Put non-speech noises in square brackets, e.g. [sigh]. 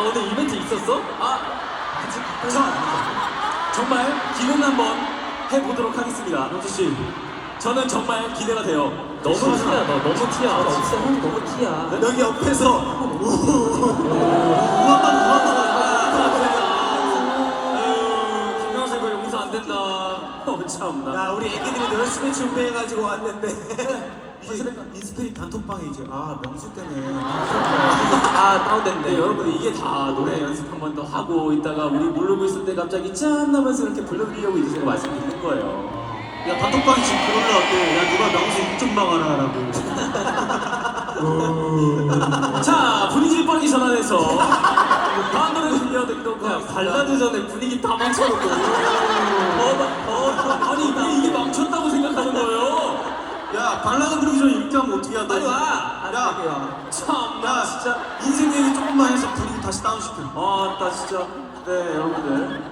아 오늘 이벤트 있었어? 아 자, 정말 기대는 한번 해보도록 하겠습니다. 영지 씨, 저는 정말 기대가 돼요. 너무 티야 너 너무 티야 너 진짜 형 너무 티야 여기 옆에서 우 용서 안 된다. 어, 참나. 야 우리 애기들이 열심히 준비해가지고 왔는데. [laughs] 인스피릿 단톡방에 이제 아 명수 때문에. 아 다운됐네. 네, 여러분 이게 다 노래 연습 한 번 더 하고 있다가 우리 부르고 있을 때 갑자기 짠 하면서 이렇게 불러드리려고 이제 제가 말씀드린 거예요. 야 단톡방에 지금 그런 거 같대 야 누가 명수 입좀 막아라라고. [laughs] 자 분위기 빠르게 전환해서. 다음 노래 들려드리도록 야 하겠습니다. 발라드 전에 분위기 다 망쳐놓고 야 발라드 부르기 전에 이렇게 하면 어떻게 한다 빨리 와. 야, 참나 야 진짜. 인생 얘기 조금만 해서 분위기 다시 다운시켜 아나 진짜. 네 여러분들